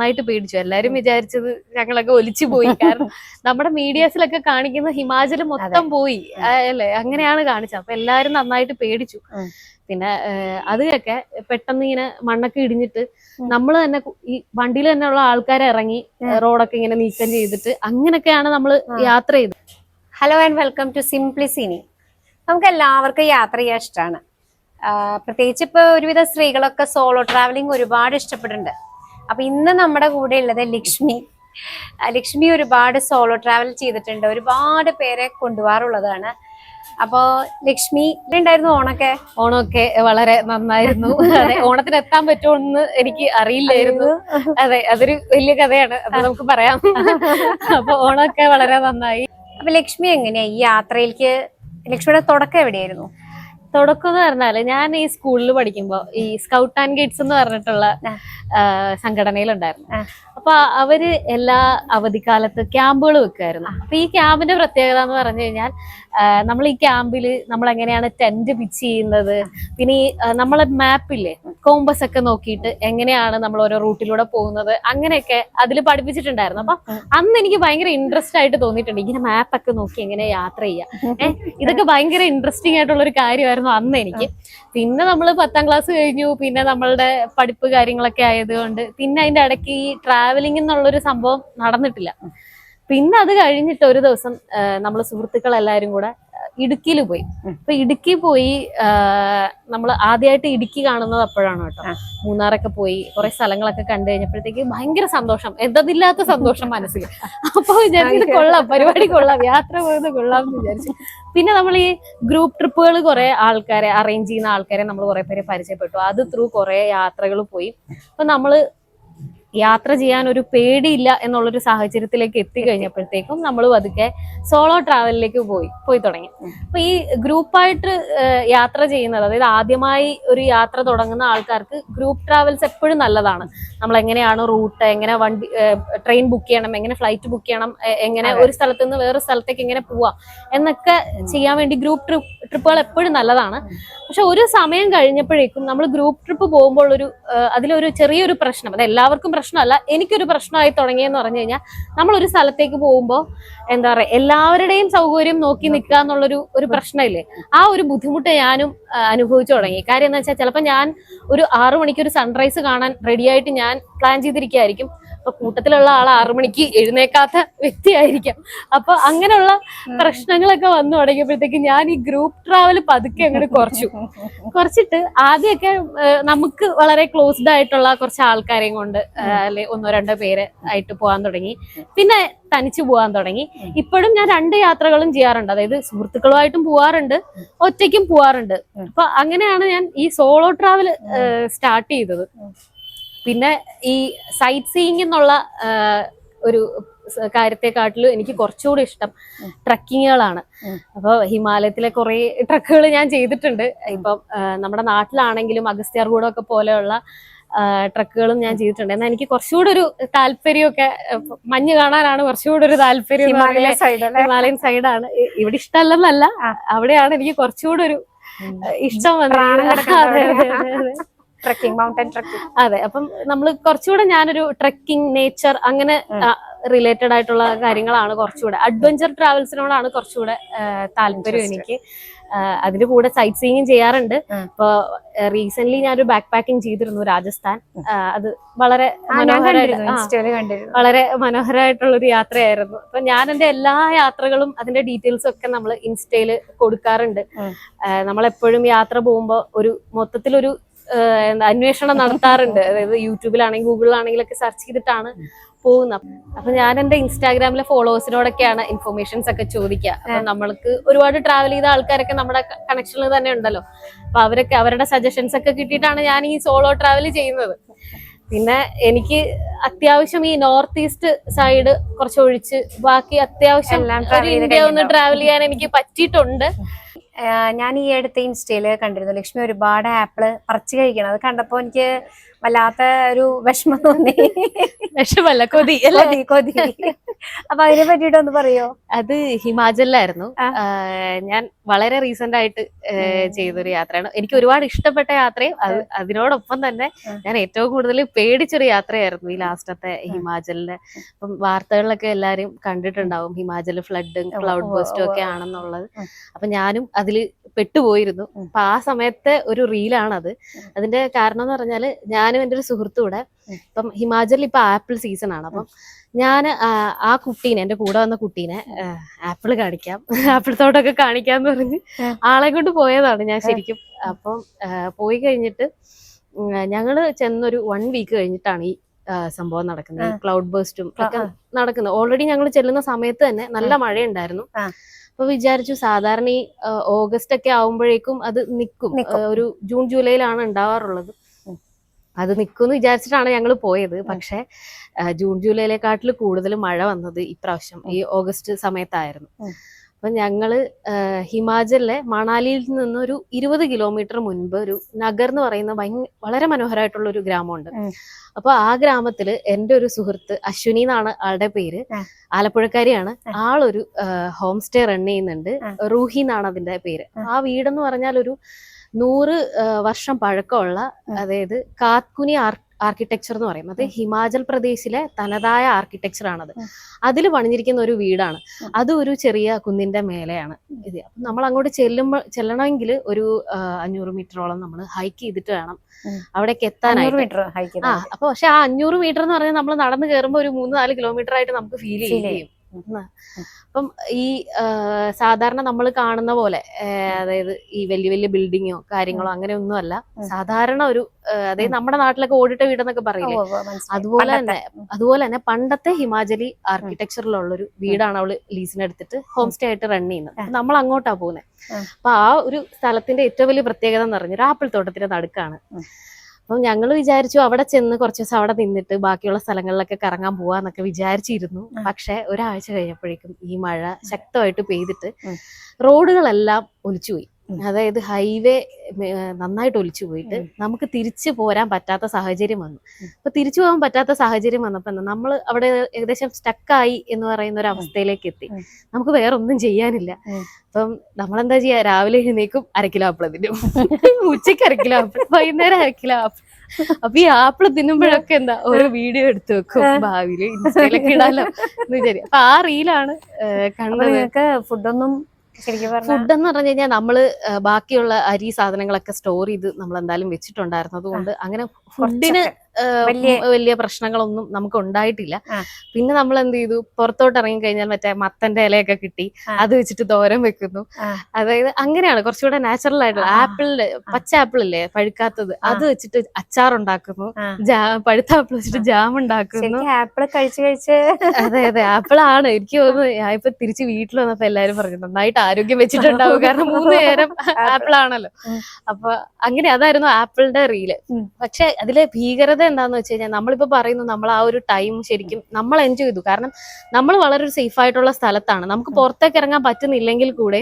നന്നായിട്ട് പേടിച്ചു. എല്ലാരും വിചാരിച്ചത് ഞങ്ങളൊക്കെ ഒലിച്ചു പോയി. കാരണം നമ്മുടെ മീഡിയാസിലൊക്കെ കാണിക്കുന്ന ഹിമാചൽ മൊത്തം പോയി. അല്ലെ? അങ്ങനെയാണ് കാണിച്ചത്. അപ്പൊ എല്ലാരും നന്നായിട്ട് പേടിച്ചു. പിന്നെ അതൊക്കെ പെട്ടെന്ന് ഇങ്ങനെ മണ്ണൊക്കെ ഇടിഞ്ഞിട്ട് നമ്മൾ തന്നെ ഈ വണ്ടിയിൽ തന്നെ ഉള്ള ആൾക്കാരെ ഇറങ്ങി. റോഡൊക്കെ ഇങ്ങനെ നീക്കം ചെയ്തിട്ട് അങ്ങനെയൊക്കെയാണ് നമ്മൾ യാത്ര ചെയ്തത്. ഹലോ ആൻഡ് വെൽക്കം ടു സിംപ്ലിസിനി നമുക്ക് എല്ലാവർക്കും യാത്ര ചെയ്യാൻ ഇഷ്ടമാണ് പ്രത്യേകിച്ച് ഇപ്പൊ ഒരുവിധ സ്ത്രീകളൊക്കെ സോളോ ട്രാവലിംഗ് ഒരുപാട് ഇഷ്ടപ്പെടുന്നുണ്ട് അപ്പൊ ഇന്ന് നമ്മുടെ കൂടെ ഉള്ളത് ലക്ഷ്മി. ലക്ഷ്മി ഒരുപാട് സോളോ ട്രാവൽ ചെയ്തിട്ടുണ്ട്. ഒരുപാട് പേരെ കൊണ്ടുപോകാറുള്ളതാണ്. അപ്പോ ലക്ഷ്മി ഉണ്ടായിരുന്നു ഓണൊക്കെ? ഓണമൊക്കെ വളരെ നന്നായിരുന്നു. അതെ ഓണത്തിന് എത്താൻ പറ്റുമെന്ന് എനിക്ക് അറിയില്ലായിരുന്നു. അതെ അതൊരു വലിയ കഥയാണ്. അത് നമുക്ക് പറയാം. അപ്പൊ ഓണമൊക്കെ വളരെ നന്നായി. അപ്പൊ ലക്ഷ്മി എങ്ങനെയാ ഈ യാത്രയിലേക്ക്? ലക്ഷ്മിയുടെ തുടക്കം എവിടെയായിരുന്നു? തുടക്കം എന്ന് പറഞ്ഞാൽ ഞാൻ ഈ സ്കൂളിൽ പഠിക്കുമ്പോ ഈ സ്കൗട്ട് ആൻഡ് ഗൈഡ്സ് എന്ന് പറഞ്ഞിട്ടുള്ള സംഘടനയിലുണ്ടായിരുന്നു. അപ്പൊ അവർ എല്ലാ അവധിക്കാലത്ത് ക്യാമ്പുകൾ വെക്കുമായിരുന്നു അപ്പൊ ഈ ക്യാമ്പിന്റെ പ്രത്യേകത എന്ന് പറഞ്ഞു കഴിഞ്ഞാൽ നമ്മൾ ഈ ക്യാമ്പിൽ നമ്മൾ എങ്ങനെയാണ് ടെന്റ് പിച്ച് ചെയ്യുന്നത് പിന്നെ ഈ നമ്മളെ മാപ്പില്ലേ കോമ്പസ് ഒക്കെ നോക്കിയിട്ട് എങ്ങനെയാണ് നമ്മൾ ഓരോ റൂട്ടിലൂടെ പോകുന്നത് അങ്ങനെയൊക്കെ അതിൽ പഠിപ്പിച്ചിട്ടുണ്ടായിരുന്നു. അപ്പൊ അന്ന് എനിക്ക് ഭയങ്കര ഇൻട്രസ്റ്റ് ആയിട്ട് തോന്നിയിട്ടുണ്ട് ഇങ്ങനെ മാപ്പൊക്കെ നോക്കി എങ്ങനെ യാത്ര ചെയ്യാം. ഏഹ് ഇതൊക്കെ ഭയങ്കര ഇൻട്രസ്റ്റിംഗ് ആയിട്ടുള്ള ഒരു കാര്യമായിരുന്നു. അന്ന് എനിക്ക്. പിന്നെ നമ്മൾ പത്താം ക്ലാസ് കഴിഞ്ഞു. പിന്നെ നമ്മളുടെ പഠിപ്പ് കാര്യങ്ങളൊക്കെ ആയതുകൊണ്ട് പിന്നെ അതിന്റെ ഇടയ്ക്ക് ഈ ട്രാവലിംഗ് എന്നുള്ളൊരു സംഭവം നടന്നിട്ടില്ല. പിന്നെ അത് കഴിഞ്ഞിട്ട് ഒരു ദിവസം നമ്മൾ സുഹൃത്തുക്കൾ എല്ലാവരും കൂടെ ഇടുക്കിയിൽ പോയി. അപ്പൊ ഇടുക്കി പോയി നമ്മൾ ആദ്യമായിട്ട് ഇടുക്കി കാണുന്നത് അപ്പോഴാണ് കേട്ടോ. മൂന്നാറൊക്കെ പോയി കുറെ സ്ഥലങ്ങളൊക്കെ കണ്ടു കഴിഞ്ഞപ്പോഴത്തേക്ക് ഭയങ്കര സന്തോഷം. എന്തതില്ലാത്ത സന്തോഷം മനസ്സിൽ അപ്പൊ വിചാരിച്ചത് കൊള്ളാം പരിപാടി കൊള്ളാം യാത്ര പോയത് കൊള്ളാം എന്ന് വിചാരിച്ചു. പിന്നെ നമ്മൾ ഈ ഗ്രൂപ്പ് ട്രിപ്പുകൾ കുറെ ആൾക്കാരെ അറേഞ്ച് ചെയ്യുന്ന ആൾക്കാരെ നമ്മൾ കുറെ പേരെ പരിചയപ്പെട്ടു. അത് ത്രൂ കുറെ യാത്രകൾ പോയി. അപ്പൊ നമ്മൾ യാത്ര ചെയ്യാൻ ഒരു പേടിയില്ല എന്നുള്ളൊരു സാഹചര്യത്തിലേക്ക് എത്തിക്കഴിഞ്ഞപ്പോഴത്തേക്കും നമ്മൾ പതുക്കെ സോളോ ട്രാവലിലേക്ക് പോയി പോയി തുടങ്ങി. അപ്പൊ ഈ ഗ്രൂപ്പായിട്ട് യാത്ര ചെയ്യുന്നത് അതായത് ആദ്യമായി ഒരു യാത്ര തുടങ്ങുന്ന ആൾക്കാർക്ക് ഗ്രൂപ്പ് ട്രാവൽസ് എപ്പോഴും നല്ലതാണ്. നമ്മൾ എങ്ങനെയാണ് റൂട്ട് എങ്ങനെ വണ്ടി ട്രെയിൻ ബുക്ക് ചെയ്യണം എങ്ങനെ ഫ്ലൈറ്റ് ബുക്ക് ചെയ്യണം എങ്ങനെ ഒരു സ്ഥലത്ത് നിന്ന് വേറെ സ്ഥലത്തേക്ക് എങ്ങനെ പോവാം എന്നൊക്കെ ചെയ്യാൻ വേണ്ടി ഗ്രൂപ്പ് ട്രിപ്പ് ട്രിപ്പുകൾ എപ്പോഴും നല്ലതാണ്. പക്ഷെ ഒരു സമയം കഴിഞ്ഞപ്പോഴേക്കും നമ്മൾ ഗ്രൂപ്പ് ട്രിപ്പ് പോകുമ്പോൾ ഒരു അതിലൊരു ചെറിയൊരു പ്രശ്നം അത് എല്ലാവർക്കും പ്രശ്നമല്ല. എനിക്കൊരു പ്രശ്നമായി തുടങ്ങിയെന്ന് പറഞ്ഞു കഴിഞ്ഞാൽ നമ്മളൊരു സ്ഥലത്തേക്ക് പോകുമ്പോൾ എന്താ പറയുക എല്ലാവരുടെയും സൗകര്യം നോക്കി നിൽക്കുക എന്നുള്ളൊരു ഒരു പ്രശ്നമില്ലേ? ആ ഒരു ബുദ്ധിമുട്ട് ഞാനും അനുഭവിച്ചു തുടങ്ങി. കാര്യം എന്താ വെച്ചാൽ ചിലപ്പോൾ ഞാൻ ഒരു ആറു മണിക്ക് ഒരു സൺറൈസ് കാണാൻ റെഡിയായിട്ട് ഞാൻ പ്ലാൻ ചെയ്തിരിക്കുകയായിരിക്കും അപ്പൊ കൂട്ടത്തിലുള്ള ആൾ ആറു മണിക്ക് എഴുന്നേക്കാത്ത വ്യക്തിയായിരിക്കാം. അപ്പൊ അങ്ങനെയുള്ള പ്രശ്നങ്ങളൊക്കെ വന്നു തുടങ്ങിയപ്പോഴത്തേക്ക് ഞാൻ ഈ ഗ്രൂപ്പ് ട്രാവൽ പതുക്കെ അങ്ങോട്ട് കുറച്ചു. കുറച്ചിട്ട് ആദ്യമൊക്കെ നമുക്ക് വളരെ ക്ലോസ്ഡ് ആയിട്ടുള്ള കുറച്ച് ആൾക്കാരെയും കൊണ്ട് അല്ലെ ഒന്നോ രണ്ടോ പേര് ആയിട്ട് പോകാൻ തുടങ്ങി. പിന്നെ തനിച്ചു പോകാൻ തുടങ്ങി. ഇപ്പോഴും ഞാൻ രണ്ട് യാത്രകളും ചെയ്യാറുണ്ട്. അതായത് സുഹൃത്തുക്കളുമായിട്ടും പോവാറുണ്ട് ഒറ്റയ്ക്കും പോവാറുണ്ട്. അപ്പൊ അങ്ങനെയാണ് ഞാൻ ഈ സോളോ ട്രാവൽ സ്റ്റാർട്ട് ചെയ്തത്. പിന്നെ ഈ സൈറ്റ് സീയിങ് എന്നുള്ള ഒരു കാര്യത്തെക്കാട്ടിലും എനിക്ക് കുറച്ചുകൂടി ഇഷ്ടം ട്രക്കിങ്ങുകളാണ് അപ്പൊ അപ്പോൾ ഹിമാലയത്തിലെ കുറെ ട്രക്കുകൾ ഞാൻ ചെയ്തിട്ടുണ്ട്. ഇപ്പം നമ്മുടെ നാട്ടിലാണെങ്കിലും അഗസ്ത്യാർകൂടമൊക്കെ പോലെയുള്ള ട്രക്കുകളും ഞാൻ ചെയ്തിട്ടുണ്ട്. എന്നാൽ എനിക്ക് കുറച്ചുകൂടി ഒരു താല്പര്യമൊക്കെ മഞ്ഞ് കാണാനാണ് കുറച്ചുകൂടി ഒരു താല്പര്യം ഹിമാലയൻ സൈഡാണ് ഇവിടെ ഇഷ്ടമല്ലെന്നല്ല. അവിടെയാണ് എനിക്ക് കുറച്ചുകൂടി ഒരു ഇഷ്ടം വന്നത്. ട്രക്കിംഗ് മൗണ്ടൻ ട്രക്കിംഗ് അതെ അപ്പം നമ്മൾ കുറച്ചുകൂടെ ഞാനൊരു ട്രക്കിംഗ് നേച്ചർ അങ്ങനെ റിലേറ്റഡ് ആയിട്ടുള്ള കാര്യങ്ങളാണ് കുറച്ചുകൂടെ. അഡ്വഞ്ചർ ട്രാവൽസിനോടാണ് കുറച്ചുകൂടെ താല്പര്യം. എനിക്ക്. അതിന്റെ കൂടെ സൈറ്റ് സീയിങ് ചെയ്യാറുണ്ട്. ഇപ്പൊ റീസെന്റ് ഞാനൊരു ബാക്ക് പാക്കിംഗ് ചെയ്തിരുന്നു രാജസ്ഥാൻ. അത് വളരെ വളരെ മനോഹരമായിട്ടുള്ള ഒരു യാത്രയായിരുന്നു. അപ്പൊ ഞാൻ എന്റെ എല്ലാ യാത്രകളും അതിന്റെ ഡീറ്റെയിൽസും ഒക്കെ നമ്മൾ ഇൻസ്റ്റയിൽ കൊടുക്കാറുണ്ട്. നമ്മളെപ്പോഴും നമ്മൾ എപ്പോഴും യാത്ര പോകുമ്പോൾ ഒരു മൊത്തത്തിലൊരു അന്വേഷണം നടത്താറുണ്ട്. അതായത് യൂട്യൂബിലാണെങ്കിൽ ഗൂഗിളിലാണെങ്കിലൊക്കെ സെർച്ച് ചെയ്തിട്ടാണ് പോകുന്നത്. അപ്പൊ ഞാൻ എന്റെ ഇൻസ്റ്റാഗ്രാമിലെ ഫോളോവേഴ്സിനോടൊക്കെയാണ് ഇൻഫർമേഷൻസ് ഒക്കെ ചോദിക്കുക. അപ്പൊ നമ്മൾക്ക് ഒരുപാട് ട്രാവൽ ചെയ്ത ആൾക്കാരൊക്കെ നമ്മുടെ കണക്ഷനിൽ തന്നെ ഉണ്ടല്ലോ. അപ്പൊ അവരൊക്കെ അവരുടെ സജഷൻസ് ഒക്കെ കിട്ടിയിട്ടാണ് ഞാൻ ഈ സോളോ ട്രാവൽ ചെയ്യുന്നത്. പിന്നെ എനിക്ക് അത്യാവശ്യം ഈ നോർത്ത് ഈസ്റ്റ് സൈഡ് കുറച്ച് ഒഴിച്ച് ബാക്കി അത്യാവശ്യം ഇന്ത്യ ഒന്ന് ട്രാവൽ ചെയ്യാൻ എനിക്ക് പറ്റിയിട്ടുണ്ട്. ഞാൻ ഈ അടുത്ത് ഇൻസ്റ്റയിൽ കണ്ടിരുന്നു. ലക്ഷ്മി ഒരുപാട് ആപ്പിൾ പറിച്ചു കഴിക്കണം. അത് കണ്ടപ്പോൾ എനിക്ക് വല്ലാത്ത ഒരു വിഷമം തോന്നി. വിഷമല്ല കൊതി കൊതി കൊതി. അപ്പൊ അതിനെ പറ്റിട്ട് ഒന്ന് പറയോ? അത് ഹിമാചലിലായിരുന്നു. ഞാൻ വളരെ റീസെന്റ് ആയിട്ട് ചെയ്തൊരു യാത്രയാണ്. എനിക്ക് ഒരുപാട് ഇഷ്ടപ്പെട്ട യാത്രയും അത് അതിനോടൊപ്പം തന്നെ ഞാൻ ഏറ്റവും കൂടുതൽ പേടിച്ചൊരു യാത്രയായിരുന്നു ഈ ലാസ്റ്റത്തെ ഹിമാചലിലെ. അപ്പം വാർത്തകളിലൊക്കെ എല്ലാരും കണ്ടിട്ടുണ്ടാവും ഹിമാചൽ ഫ്ലഡും ക്ലൗഡ് ബോസ്റ്റും ഒക്കെ ആണെന്നുള്ളത്. അപ്പൊ ഞാനും അതിൽ പെട്ടുപോയിരുന്നു. അപ്പൊ ആ സമയത്തെ ഒരു റീലാണത്. അതിന്റെ കാരണം എന്ന് പറഞ്ഞാൽ ഞാനും എന്റെ ഒരു സുഹൃത്തു കൂടെ ഉം. ഇപ്പം ഹിമാചലിൽ ഇപ്പൊ ആപ്പിൾ സീസൺ ആണ് അപ്പം ഞാൻ ആ കുട്ടീനെ എന്റെ കൂടെ വന്ന കുട്ടീനെ ആപ്പിൾ കാണിക്കാം. ആപ്പിൾ തോട്ടമൊക്കെ കാണിക്കാന്ന് പറഞ്ഞ് ആളെ കൊണ്ട് പോയതാണ് ഞാൻ ശരിക്കും. അപ്പം പോയി കഴിഞ്ഞിട്ട് ഞങ്ങൾ ചെന്നൊരു വൺ വീക്ക് കഴിഞ്ഞിട്ടാണ് ഈ സംഭവം നടക്കുന്നത്. ക്ലൗഡ് ബേസ്റ്റും ഒക്കെ നടക്കുന്നത്. ഓൾറെഡി ഞങ്ങൾ ചെല്ലുന്ന സമയത്ത് തന്നെ നല്ല മഴയുണ്ടായിരുന്നു. അപ്പൊ വിചാരിച്ചു സാധാരണ ഈ ഓഗസ്റ്റ് ഒക്കെ ആവുമ്പോഴേക്കും അത് നിൽക്കും നിക്കും. ഒരു ജൂൺ ജൂലൈയിലാണ് ഉണ്ടാവാറുള്ളത്. അത് നിൽക്കുമെന്ന് വിചാരിച്ചിട്ടാണ് ഞങ്ങൾ പോയത് പക്ഷെ ജൂൺ ജൂലൈയിലെക്കാട്ടിൽ കൂടുതൽ മഴ വന്നത് ഇപ്രാവശ്യം ഈ ഓഗസ്റ്റ് സമയത്തായിരുന്നു. അപ്പൊ ഞങ്ങൾ ഹിമാചലിലെ മണാലിയിൽ നിന്ന് ഒരു ഇരുപത് കിലോമീറ്റർ മുൻപ് ഒരു നഗർ എന്ന് പറയുന്ന ഭയങ്കര വളരെ മനോഹരമായിട്ടുള്ള ഒരു ഗ്രാമമുണ്ട് ഉം. അപ്പൊ ആ ഗ്രാമത്തിൽ എന്റെ ഒരു സുഹൃത്ത് അശ്വിനി എന്നാണ് ആളുടെ പേര്. ആലപ്പുഴക്കാരിയാണ്. ആളൊരു ഹോം സ്റ്റേ റൺ ചെയ്യുന്നുണ്ട്. റൂഹി എന്നാണ് അതിന്റെ പേര് ആ. വീടെന്ന് പറഞ്ഞാൽ ഒരു നൂറ് വർഷം പഴക്കമുള്ള അതായത് കാത്കുനി ആർക്കിടെക്ചർ എന്ന് പറയും. അത് ഹിമാചൽ പ്രദേശിലെ തനതായ ആർക്കിടെക്ചർ ആണത്. അതിൽ പണിഞ്ഞിരിക്കുന്ന ഒരു വീടാണ്. അത് ഒരു ചെറിയ കുന്നിന്റെ മേലെയാണ് ഇത്. അപ്പൊ നമ്മൾ അങ്ങോട്ട് ചെല്ലുമ്പോൾ ചെല്ലണമെങ്കിൽ ഒരു അഞ്ഞൂറ് മീറ്ററോളം നമ്മൾ ഹൈക്ക് ചെയ്തിട്ട് വേണം. അവിടേക്ക് എത്താനായിട്ട്. മീറ്റർ ഹൈക്ക് ആ അപ്പൊ പക്ഷെ ആ അഞ്ഞൂറ് മീറ്റർ എന്ന് പറഞ്ഞാൽ നമ്മൾ നടന്നു കയറുമ്പോൾ ഒരു മൂന്ന് നാല് കിലോമീറ്റർ ആയിട്ട് നമുക്ക് ഫീൽ ചെയ്യും. അപ്പം ഈ സാധാരണ നമ്മൾ കാണുന്ന പോലെ അതായത് ഈ വലിയ വലിയ ബിൽഡിങ്ങോ കാര്യങ്ങളോ അങ്ങനെ ഒന്നും അല്ല സാധാരണ ഒരു അതായത് നമ്മുടെ നാട്ടിലൊക്കെ ഓടിട്ട വീടെന്നൊക്കെ പറയില്ലേ? അതുപോലെ തന്നെ അതുപോലെ തന്നെ പണ്ടത്തെ ഹിമാചലി ആർക്കിടെക്ചറിലുള്ള ഒരു വീടാണ് അവൾ ലീസിനെടുത്തിട്ട് ഹോം സ്റ്റേ ആയിട്ട് റൺ ചെയ്യുന്നത്. നമ്മൾ അങ്ങോട്ടാ പോകുന്നത്. അപ്പൊ ആ ഒരു സ്ഥലത്തിന്റെ ഏറ്റവും വലിയ പ്രത്യേകത എന്ന് പറഞ്ഞാൽ ആപ്പിൾ തോട്ടത്തിന്റെ നടുക്കാണ്. അപ്പം ഞങ്ങൾ വിചാരിച്ചു അവിടെ ചെന്ന് കുറച്ച് ദിവസം അവിടെ നിന്നിട്ട് ബാക്കിയുള്ള സ്ഥലങ്ങളിലൊക്കെ കറങ്ങാൻ പോവാന്നൊക്കെ വിചാരിച്ചിരുന്നു. പക്ഷെ ഒരാഴ്ച കഴിഞ്ഞപ്പോഴേക്കും ഈ മഴ ശക്തമായിട്ട് പെയ്തിട്ട് റോഡുകളെല്ലാം ഒലിച്ചുപോയി. അതായത് ഹൈവേ നന്നായിട്ട് ഒലിച്ചു പോയിട്ട് നമുക്ക് തിരിച്ചു പോരാൻ പറ്റാത്ത സാഹചര്യം വന്നു. അപ്പൊ തിരിച്ചു പോകാൻ പറ്റാത്ത സാഹചര്യം വന്നപ്പോ എന്താ നമ്മൾ അവിടെ ഏകദേശം സ്റ്റക്കായി എന്ന് പറയുന്ന ഒരു അവസ്ഥയിലേക്ക് എത്തി. നമുക്ക് വേറെ ഒന്നും ചെയ്യാനില്ല. അപ്പം നമ്മളെന്താ ചെയ്യാ രാവിലെ എഴുന്നേക്കും അരക്കിലോ ആപ്പിൾ തിന്നും. ഉച്ചയ്ക്ക് അരക്കിലോ ആപ്പിൾ വൈകുന്നേരം അരക്കിലോ ആപ്പിൾ അപ്പൊ ഈ ആപ്പിൾ തിന്നുമ്പോഴൊക്കെ എന്താ ഒരു വീഡിയോ എടുത്തു വെക്കും ഭാവിയിൽ ഇൻസ്റ്റയിലൊക്കെ ഇടാലോ എന്ന് വിചാരിക്കും അപ്പൊ ആ റീലാണ് കണ്ണൊക്കെ കണ്ടത്. ഫുഡൊന്നും ഫുഡ് എന്ന് പറഞ്ഞു കഴിഞ്ഞാൽ നമ്മൾ ബാക്കിയുള്ള അരി സാധനങ്ങളൊക്കെ സ്റ്റോർ ചെയ്ത് നമ്മൾ എന്തായാലും വെച്ചിട്ടുണ്ടായിരുന്നത് കൊണ്ട് അങ്ങനെ ഫുഡിന് വലിയ പ്രശ്നങ്ങളൊന്നും നമുക്ക് ഉണ്ടായിട്ടില്ല. പിന്നെ നമ്മൾ എന്ത് ചെയ്തു? പുറത്തോട്ട് ഇറങ്ങി കഴിഞ്ഞാൽ മറ്റേ മത്തന്റെ ഇലയൊക്കെ കിട്ടി. അത് വെച്ചിട്ട് തോരൻ വെക്കുന്നു. അതായത് അങ്ങനെയാണ് കുറച്ചുകൂടെ നാച്ചുറൽ ആയിട്ടുള്ള ആപ്പിളിന്റെ പച്ച ആപ്പിൾ ഇല്ലേ പഴുക്കാത്തത് അത് വെച്ചിട്ട് അച്ചാർ ഉണ്ടാക്കുന്നു. പഴുത്ത ആപ്പിൾ വെച്ചിട്ട് ജാം ഉണ്ടാക്കുന്നു ആപ്പിൾ കഴിച്ച് കഴിച്ച്. അതെ അതെ. ആപ്പിൾ ആണ് എനിക്ക് തോന്നുന്നു ഞാൻ ഇപ്പൊ തിരിച്ച് വീട്ടിൽ വന്നപ്പോ എല്ലാരും പറഞ്ഞു നന്നായിട്ട് ആരോഗ്യം വെച്ചിട്ടുണ്ടാവും. കാരണം മൂന്ന് നേരം ആപ്പിൾ ആണല്ലോ അപ്പൊ അങ്ങനെ അതായിരുന്നു ആപ്പിളിന്റെ റീൽ. പക്ഷെ അതിലെ ഭീകരത എന്താന്ന് വെച്ച് കഴിഞ്ഞാൽ നമ്മളിപ്പോ പറയുന്നു നമ്മൾ ആ ഒരു ടൈം ശരിക്കും നമ്മൾ എൻജോയ് ചെയ്തു. കാരണം നമ്മൾ വളരെ ഒരു സേഫ് ആയിട്ടുള്ള സ്ഥലത്താണ്. നമുക്ക് പുറത്തേക്ക് ഇറങ്ങാൻ പറ്റുന്നില്ലെങ്കിൽ കൂടെ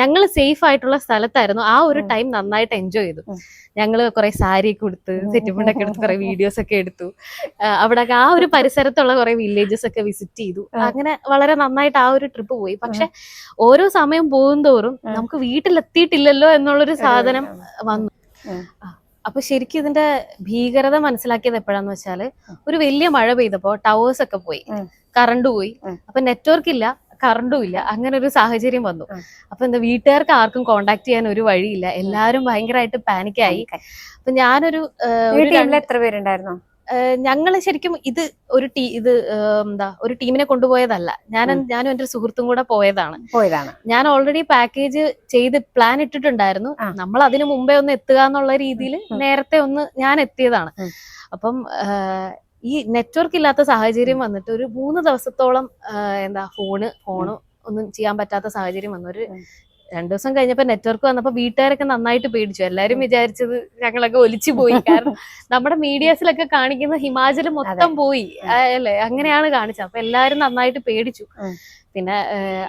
ഞങ്ങൾ സേഫ് ആയിട്ടുള്ള സ്ഥലത്തായിരുന്നു ആ ഒരു ടൈം നന്നായിട്ട് എൻജോയ് ചെയ്തു. ഞങ്ങൾ കുറെ സാരി ഒക്കെ എടുത്ത് ഒക്കെ എടുത്ത് കുറെ വീഡിയോസ് ഒക്കെ എടുത്തു. അവിടെ ആ ഒരു പരിസരത്തുള്ള കുറെ വില്ലേജസ് ഒക്കെ വിസിറ്റ് ചെയ്തു. അങ്ങനെ വളരെ നന്നായിട്ട് ആ ഒരു ട്രിപ്പ് പോയി. പക്ഷെ ഓരോ സമയം പോകുന്തോറും തോറും നമുക്ക് വീട്ടിലെത്തിയിട്ടില്ലല്ലോ എന്നുള്ളൊരു സാധനം വന്നു. അപ്പൊ ശരിക്കും ഇതിന്റെ ഭീകരത മനസ്സിലാക്കിയത് എപ്പോഴാന്ന് വെച്ചാൽ ഒരു വലിയ മഴ പെയ്തപ്പോ ടവേഴ്സ് ഒക്കെ പോയി. കറണ്ട് പോയി. അപ്പൊ നെറ്റ്വർക്ക് ഇല്ല കറണ്ടും ഇല്ല. അങ്ങനെ ഒരു സാഹചര്യം വന്നു. അപ്പൊ എന്താ വീട്ടുകാർക്ക് ആർക്കും കോണ്ടാക്ട് ചെയ്യാൻ ഒരു വഴിയില്ല. എല്ലാരും ഭയങ്കരമായിട്ട് പാനിക്കായി അപ്പൊ ഞാനൊരു എത്ര പേരുണ്ടായിരുന്നു? ഞങ്ങൾ ശരിക്കും ഇത് ഒരു ടീ ഇത് എന്താ ഒരു ടീമിനെ കൊണ്ടുപോയതല്ല. ഞാൻ. ഞാനും എന്റെ സുഹൃത്തും കൂടെ പോയതാണ്. പോയതാണ്. ഞാൻ ഓൾറെഡി പാക്കേജ് ചെയ്ത് പ്ലാൻ ഇട്ടിട്ടുണ്ടായിരുന്നു. നമ്മൾ അതിനു മുമ്പേ ഒന്ന് എത്തുക എന്നുള്ള രീതിയിൽ നേരത്തെ ഒന്ന് ഞാൻ എത്തിയതാണ്. അപ്പം ഈ നെറ്റ്വർക്ക് ഇല്ലാത്ത സാഹചര്യം വന്നിട്ട് ഒരു മൂന്ന് ദിവസത്തോളം എന്താ ഫോണ് ഫോണ് ഒന്നും ചെയ്യാൻ പറ്റാത്ത സാഹചര്യം വന്നു. ഒരു. രണ്ടു ദിവസം കഴിഞ്ഞപ്പോ നെറ്റ്വർക്ക് വന്നപ്പോ വീട്ടുകാരൊക്കെ നന്നായിട്ട് പേടിച്ചു. എല്ലാരും. വിചാരിച്ചത് ഞങ്ങളൊക്കെ ഒലിച്ചു പോയി. കാരണം നമ്മുടെ മീഡിയാസിലൊക്കെ കാണിക്കുന്ന ഹിമാചൽ മൊത്തം പോയി. അല്ലെ? അങ്ങനെയാണ് കാണിച്ചത്. അപ്പൊ എല്ലാരും നന്നായിട്ട് പേടിച്ചു. പിന്നെ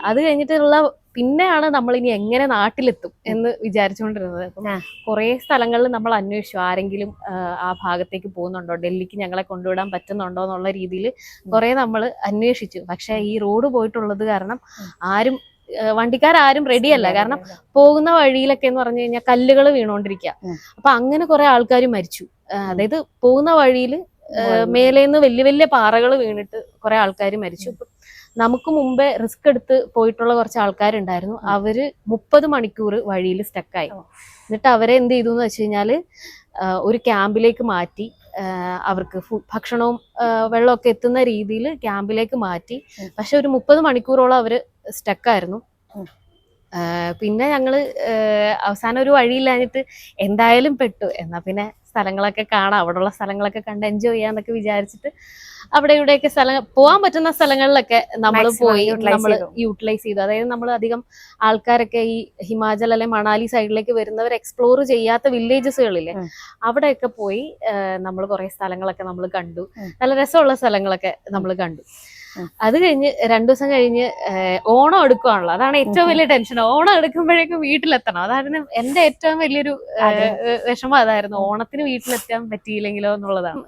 അത് കഴിഞ്ഞിട്ടുള്ള പിന്നെയാണ് നമ്മൾ ഇനി എങ്ങനെ നാട്ടിലെത്തും എന്ന് വിചാരിച്ചുകൊണ്ടിരുന്നത്. അപ്പം. കുറേ സ്ഥലങ്ങളിൽ നമ്മൾ അന്വേഷിച്ചു. ആരെങ്കിലും ആ, ആ ഭാഗത്തേക്ക് പോകുന്നുണ്ടോ? ഡൽഹിക്ക് ഞങ്ങളെ കൊണ്ടുവിടാൻ പറ്റുന്നുണ്ടോ എന്നുള്ള രീതിയിൽ കുറെ നമ്മൾ അന്വേഷിച്ചു. പക്ഷെ ഈ റോഡ് പോയിട്ടുള്ളത് കാരണം ആരും വണ്ടിക്കാരും റെഡിയല്ല കാരണം പോകുന്ന വഴിയിലൊക്കെ എന്ന് പറഞ്ഞു കഴിഞ്ഞാൽ കല്ലുകൾ വീണോണ്ടിരിക്കുക. അപ്പൊ അങ്ങനെ കുറെ ആൾക്കാർ മരിച്ചു. അതായത് പോകുന്ന വഴിയിൽ മേലേന്ന് വലിയ വലിയ പാറകൾ വീണിട്ട് കുറെ ആൾക്കാർ മരിച്ചു. നമുക്ക് മുമ്പേ റിസ്ക് എടുത്ത് പോയിട്ടുള്ള കുറച്ച് ആൾക്കാരുണ്ടായിരുന്നു. അവർ മുപ്പത് മണിക്കൂർ വഴിയിൽ സ്റ്റക്കായി. എന്നിട്ട് അവരെ എന്ത് ചെയ്തു എന്ന് വെച്ച് കഴിഞ്ഞാൽ ഒരു ക്യാമ്പിലേക്ക് മാറ്റി. അവർക്ക് ഭക്ഷണവും വെള്ളമൊക്കെ എത്തുന്ന രീതിയിൽ ക്യാമ്പിലേക്ക് മാറ്റി. പക്ഷെ ഒരു മുപ്പത് മണിക്കൂറോളം അവർ സ്റ്റക്കായിരുന്നു. പിന്നെ ഞങ്ങൾ അവസാനം ഒരു വഴിയില്ലാഞ്ഞിട്ട് എന്തായാലും പെട്ടു. എന്നാ പിന്നെ സ്ഥലങ്ങളൊക്കെ കാണാം. അവിടെയുള്ള സ്ഥലങ്ങളൊക്കെ കണ്ട് എൻജോയ് ചെയ്യാന്നൊക്കെ വിചാരിച്ചിട്ട് അവിടെ ഇവിടെയൊക്കെ സ്ഥലം പോകാൻ പറ്റുന്ന സ്ഥലങ്ങളിലൊക്കെ നമ്മൾ പോയി നമ്മൾ യൂട്ടിലൈസ് ചെയ്തു. അതായത് നമ്മൾ അധികം ആൾക്കാരൊക്കെ ഈ ഹിമാചൽ അല്ലെ മണാലി സൈഡിലേക്ക് വരുന്നവർ എക്സ്പ്ലോർ ചെയ്യാത്ത വില്ലേജസുകളില്ലേ അവിടെയൊക്കെ പോയി നമ്മൾ കുറെ സ്ഥലങ്ങളൊക്കെ നമ്മൾ കണ്ടു. നല്ല രസമുള്ള സ്ഥലങ്ങളൊക്കെ നമ്മൾ കണ്ടു. അത് കഴിഞ്ഞ് രണ്ടു ദിവസം കഴിഞ്ഞ് ഓണം എടുക്കുവാണല്ലോ. അതാണ് ഏറ്റവും വലിയ ടെൻഷൻ. ഓണം എടുക്കുമ്പോഴേക്കും വീട്ടിലെത്തണം. അതായിരുന്നു എന്റെ ഏറ്റവും വലിയൊരു വിഷമം അതായിരുന്നു. ഓണത്തിന് വീട്ടിലെത്താൻ പറ്റിയില്ലെങ്കിലോ എന്നുള്ളതാണ്.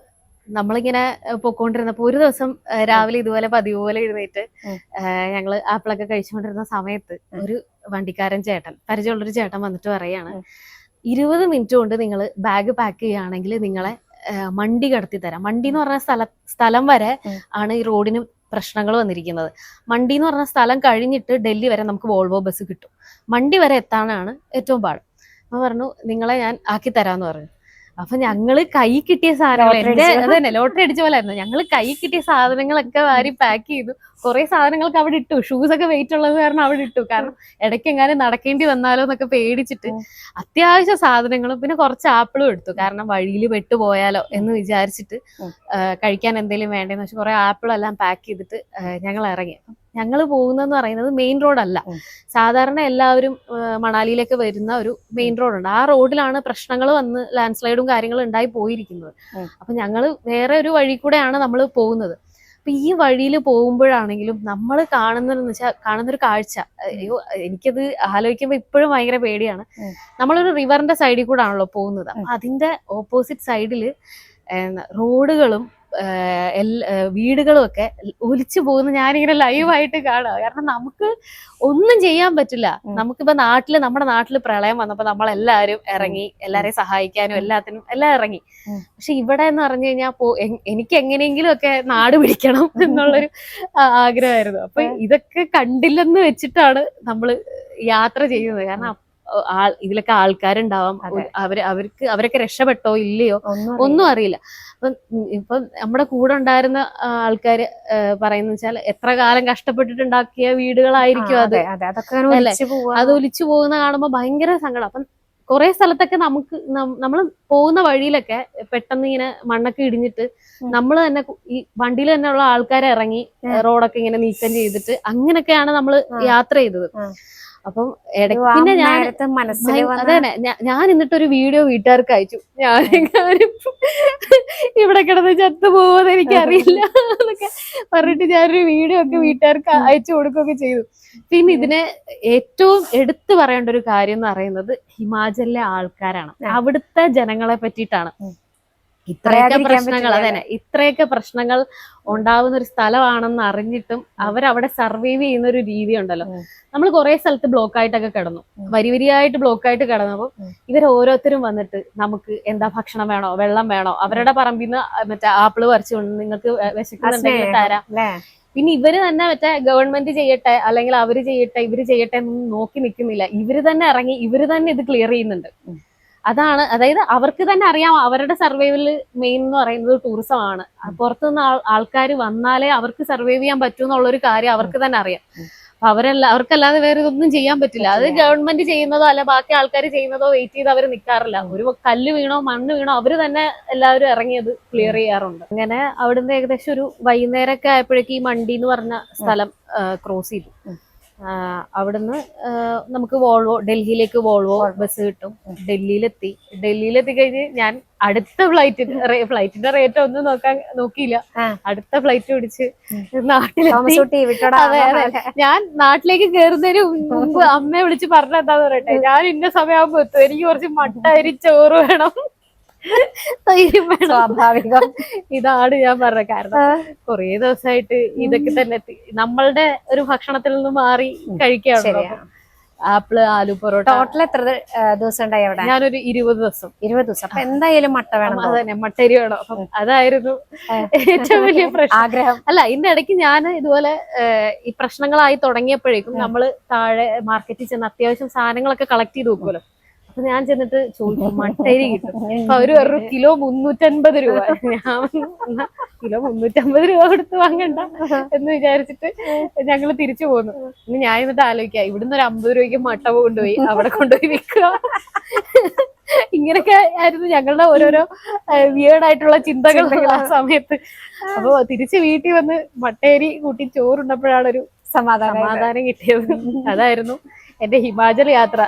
നമ്മളിങ്ങനെ പൊക്കോണ്ടിരുന്നപ്പോ ഒരു ദിവസം രാവിലെ ഇതുപോലെ പതിവ് പോലെ എഴുന്നേറ്റ് ഞങ്ങൾ ആപ്പിളൊക്കെ കഴിച്ചുകൊണ്ടിരുന്ന സമയത്ത് ഒരു വണ്ടിക്കാരൻ ചേട്ടൻ പരിചയമുള്ളൊരു ചേട്ടൻ വന്നിട്ട് പറയാണ്. ഇരുപത് മിനിറ്റ് കൊണ്ട് നിങ്ങൾ ബാഗ് പാക്ക് ചെയ്യുകയാണെങ്കിൽ നിങ്ങളെ മണ്ടി കടത്തി തരാം മണ്ടി എന്ന് പറഞ്ഞ സ്ഥല സ്ഥലം വരെ ആണ് ഈ റോഡിന് പ്രശ്നങ്ങൾ വന്നിരിക്കുന്നത്. മണ്ടി എന്ന് പറഞ്ഞ സ്ഥലം കഴിഞ്ഞിട്ട് ഡൽഹി വരെ നമുക്ക് വോൾവോ ബസ് കിട്ടും. മണ്ടി വരെ എത്താനാണ് ഏറ്റവും പാട്. അപ്പൊ പറഞ്ഞു നിങ്ങളെ ഞാൻ ആക്കി തരാന്ന് പറഞ്ഞു. അപ്പൊ ഞങ്ങൾ കൈ കിട്ടിയ സാധനങ്ങൾ എന്റെ അതന്നെ അത് തന്നെ ലോട്ടറി അടിച്ച പോലെ ആയിരുന്നു. ഞങ്ങൾ കൈ കിട്ടിയ സാധനങ്ങളൊക്കെ വാരി പാക്ക് ചെയ്തു. കുറെ സാധനങ്ങളൊക്കെ അവിടെ ഇട്ടു. ഷൂസ് ഒക്കെ വെയിറ്റ് ഉള്ളത് കാരണം അവിടെ ഇട്ടു. കാരണം ഇടയ്ക്ക് എങ്ങാനും നടക്കേണ്ടി വന്നാലോ എന്നൊക്കെ പേടിച്ചിട്ട് അത്യാവശ്യം അത്യാവശ്യ സാധനങ്ങളും പിന്നെ കുറച്ച് ആപ്പിളും എടുത്തു. കാരണം വഴിയിൽ പെട്ടുപോയാലോ എന്ന് വിചാരിച്ചിട്ട് കഴിക്കാൻ എന്തെങ്കിലും വേണ്ടെന്ന് വെച്ചാൽ കുറെ ആപ്പിളെല്ലാം പാക്ക് ചെയ്തിട്ട് ഞങ്ങൾ ഇറങ്ങി. ഞങ്ങൾ പോകുന്നതെന്ന് പറയുന്നത് മെയിൻ റോഡല്ല. സാധാരണ എല്ലാവരും മണാലിയിലേക്ക് വരുന്ന ഒരു മെയിൻ റോഡുണ്ട് ആ റോഡിലാണ് പ്രശ്നങ്ങൾ വന്ന് ലാൻഡ് സ്ലൈഡും കാര്യങ്ങളും ഉണ്ടായി പോയിരിക്കുന്നത്. അപ്പൊ ഞങ്ങൾ വേറെ ഒരു വഴി കൂടെയാണ് നമ്മൾ പോകുന്നത്. അപ്പൊ ഈ വഴിയിൽ പോകുമ്പോഴാണെങ്കിലും നമ്മൾ കാണുന്നതെന്ന് വെച്ചാൽ കാണുന്നൊരു കാഴ്ച. അയ്യോ എനിക്കത് ആലോചിക്കുമ്പോൾ ഇപ്പോഴും ഭയങ്കര പേടിയാണ്. നമ്മളൊരു റിവറിന്റെ സൈഡിൽ കൂടെ ആണല്ലോ പോകുന്നത്. അപ്പൊ അതിന്റെ ഓപ്പോസിറ്റ് സൈഡിൽ റോഡുകളും വീടുകളും ഒക്കെ ഒലിച്ചു പോകുന്ന ഞാനിങ്ങനെ ലൈവായിട്ട് കാണുക. കാരണം നമുക്ക് ഒന്നും ചെയ്യാൻ പറ്റില്ല. നമുക്കിപ്പോ നാട്ടിൽ നമ്മുടെ നാട്ടിൽ പ്രളയം വന്നപ്പോ നമ്മളെല്ലാരും ഇറങ്ങി എല്ലാരെയും സഹായിക്കാനും എല്ലാത്തിനും എല്ലാം ഇറങ്ങി. പക്ഷെ ഇവിടെ എന്ന് പറഞ്ഞു കഴിഞ്ഞാൽ എനിക്ക് എങ്ങനെയെങ്കിലും ഒക്കെ നാട് പിടിക്കണം എന്നുള്ളൊരു ആഗ്രഹമായിരുന്നു. അപ്പൊ ഇതൊക്കെ കണ്ടില്ലെന്ന് വെച്ചിട്ടാണ് നമ്മൾ യാത്ര ചെയ്യുന്നത്. കാരണം ഇതിലൊക്കെ ആൾക്കാരുണ്ടാവാം. അവരെ അവർക്ക് അവരൊക്കെ രക്ഷപ്പെട്ടോ ഇല്ലയോ? ഒന്നും അറിയില്ല. അപ്പം ഇപ്പൊ നമ്മുടെ കൂടെ ഉണ്ടായിരുന്ന ആൾക്കാർ പറയുന്ന വെച്ചാൽ എത്ര കാലം കഷ്ടപ്പെട്ടിട്ടുണ്ടാക്കിയ വീടുകളായിരിക്കും അത്. അതെ ഒലിച്ചു പോകുന്ന കാണുമ്പോൾ ഭയങ്കര സങ്കടം. അപ്പം കുറെ സ്ഥലത്തൊക്കെ നമുക്ക് നമ്മൾ പോകുന്ന വഴിയിലൊക്കെ പെട്ടെന്ന് ഇങ്ങനെ മണ്ണൊക്കെ ഇടിഞ്ഞിട്ട് നമ്മൾ തന്നെ ഈ വണ്ടിയിൽ തന്നെ ഉള്ള ആൾക്കാരെ ഇറങ്ങി. റോഡൊക്കെ ഇങ്ങനെ നീക്കം ചെയ്തിട്ട് അങ്ങനെയൊക്കെയാണ് നമ്മൾ യാത്ര ചെയ്തത്. അപ്പം പിന്നെ ഞാൻ അതന്നെ ഞാൻ എന്നിട്ട് ഒരു വീഡിയോ വീട്ടുകാർക്ക് അയച്ചു. ഞാൻ ഇവിടെ കിടന്ന് ചത്തു എനിക്ക് എനിക്കറിയില്ല എന്നൊക്കെ പറഞ്ഞിട്ട് ഞാനൊരു വീഡിയോ ഒക്കെ വീട്ടുകാർക്ക് അയച്ചു കൊടുക്കുകയൊക്കെ ചെയ്തു. പിന്നെ ഇതിനെ ഏറ്റവും എടുത്തു പറയേണ്ട ഒരു കാര്യം എന്ന് പറയുന്നത് ഹിമാചലിലെ ആൾക്കാരാണ്. അവിടുത്തെ ജനങ്ങളെ പറ്റിയിട്ടാണ്. ഇത്രയൊക്കെ പ്രശ്നങ്ങൾ അതെ. അതന്നെ. ഇത്രയൊക്കെ പ്രശ്നങ്ങൾ ഉണ്ടാവുന്ന ഒരു സ്ഥലമാണെന്ന് അറിഞ്ഞിട്ടും അവരവിടെ സർവൈവ് ചെയ്യുന്ന ഒരു രീതി ഉണ്ടല്ലോ. നമ്മൾ കുറെ സ്ഥലത്ത് ബ്ലോക്ക് ആയിട്ടൊക്കെ കിടന്നു. വരി വരിയായിട്ട് ബ്ലോക്ക് ആയിട്ട് കിടന്നപ്പോൾ. ഇവർ ഓരോരുത്തരും വന്നിട്ട് നമുക്ക് എന്താ ഭക്ഷണം വേണോ വെള്ളം വേണോ അവരുടെ പറമ്പിൽ നിന്ന് മറ്റേ ആപ്പിൾ പറിച്ചു കൊണ്ട് നിങ്ങൾക്ക് വിശക്കുന്നുണ്ടെങ്കിൽ തരാം. പിന്നെ ഇവർ തന്നെ മറ്റേ ഗവൺമെന്റ് ചെയ്യട്ടെ അല്ലെങ്കിൽ അവർ ചെയ്യട്ടെ ഇവർ ചെയ്യട്ടെ എന്നൊന്നും നോക്കി നിൽക്കുന്നില്ല ഇവർ തന്നെ ഇറങ്ങി ഇവർ തന്നെ ഇത് ക്ലിയർ ചെയ്യുന്നുണ്ട്. അതാണ് അതായത് അവർക്ക് തന്നെ അറിയാം അവരുടെ സർവൈവൽ മെയിൻ എന്ന് പറയുന്നത് ടൂറിസം ആണ്. പുറത്തുനിന്ന് ആൾക്കാർ വന്നാലേ അവർക്ക് സർവൈവ് ചെയ്യാൻ പറ്റൂ എന്നുള്ളൊരു കാര്യം അവർക്ക് തന്നെ അറിയാം. അപ്പൊ അവരല്ല അവർക്കല്ലാതെ വേറെ ഇതൊന്നും ചെയ്യാൻ പറ്റില്ല. അത് ഗവൺമെന്റ് ചെയ്യുന്നതോ അല്ല ബാക്കി ആൾക്കാർ ചെയ്യുന്നതോ വെയിറ്റ് ചെയ്ത് അവർ നിൽക്കാറില്ല ഒരു കല്ല് വീണോ മണ്ണ് വീണോ അവർ തന്നെ എല്ലാവരും ഇറങ്ങിയത് ക്ലിയർ ചെയ്യാറുണ്ട്. അങ്ങനെ അവിടുന്ന് ഏകദേശം ഒരു വൈകുന്നേരമൊക്കെ ആയപ്പോഴേക്കും ഈ മണ്ടി എന്ന് പറഞ്ഞ സ്ഥലം ക്രോസ് ചെയ്തു. അവിടുന്ന് നമുക്ക് വോൾവോ ഡൽഹിയിലേക്ക് വോൾവോ ബസ് കിട്ടും. ഡൽഹിയിലെത്തി. ഡൽഹിയിലെത്തി കഴിഞ്ഞ് ഞാൻ അടുത്ത ഫ്ലൈറ്റ് ഫ്ലൈറ്റിന്റെ റേറ്റ് ഒന്നും നോക്കാൻ നോക്കിയില്ല. അടുത്ത ഫ്ലൈറ്റ് പിടിച്ച് നാട്ടിലെത്തി. ഞാൻ നാട്ടിലേക്ക് കയറുന്നതിന് മുമ്പ് അമ്മയെ വിളിച്ച് പറഞ്ഞ എന്താന്ന് പറയട്ടെ ഞാൻ ഇന്ന സമയമാകുമ്പോ എത്തും. എനിക്ക് കുറച്ച് മട്ട അരി ചോറ് വേണം. സ്വാഭാവികം. ഇതാണ് ഞാൻ പറഞ്ഞ കാരണം കുറേ ദിവസമായിട്ട് ഇതൊക്കെ തന്നെ നമ്മളുടെ ഒരു ഭക്ഷണത്തിൽ നിന്ന് മാറി കഴിക്കാണ് ആപ്പിൾ ആലു പൊറോട്ട. ടോട്ടൽ എത്ര ദിവസം ഉണ്ടായി അവിടെ? ഞാനൊരു ഇരുപത് ദിവസം. ഇരുപത് ദിവസം. അപ്പൊ എന്തായാലും മട്ട വേണം അതന്നെ മട്ടരി വേണം. അപ്പം അതായിരുന്നു ഏറ്റവും വലിയ പ്രശ്നം. ആഗ്രഹം. അല്ല ഇതിന്റെ ഇടയ്ക്ക് ഞാൻ ഇതുപോലെ ഈ പ്രശ്നങ്ങളായി തുടങ്ങിയപ്പോഴേക്കും നമ്മൾ താഴെ മാർക്കറ്റിൽ ചെന്ന് അത്യാവശ്യം സാധനങ്ങളൊക്കെ കളക്ട് ചെയ്ത് വെക്കുമല്ലോ അപ്പൊ ഞാൻ ചെന്നിട്ട് ചോദിച്ചു മട്ടരി കിട്ടും. അപ്പൊ അവർ പറഞ്ഞു കിലോ മുന്നൂറ്റൻപത് രൂപ. ഞാൻ കിലോ മുന്നൂറ്റമ്പത് രൂപ കൊടുത്ത് വാങ്ങണ്ട. എന്ന് വിചാരിച്ചിട്ട് ഞങ്ങൾ തിരിച്ചു പോന്നു. ഇനി ഞാൻ എന്നിട്ട് ആലോചിക്കാം ഇവിടുന്ന് ഒരു അമ്പത് രൂപയ്ക്ക് മട്ട കൊണ്ടുപോയി അവിടെ കൊണ്ടുപോയി വിൽക്കുക. ഇങ്ങനെയൊക്കെ ആയിരുന്നു ഞങ്ങളുടെ ഓരോരോ വിയേഡായിട്ടുള്ള ചിന്തകൾ ആ സമയത്ത്. അപ്പൊ തിരിച്ച് വീട്ടിൽ വന്ന് മട്ടേരി കൂട്ടി ചോറുണ്ടപ്പോഴാണ് ഒരു സമാധാനം സമാധാനം കിട്ടിയത്. അതായിരുന്നു എന്റെ ഹിമാചൽ യാത്ര.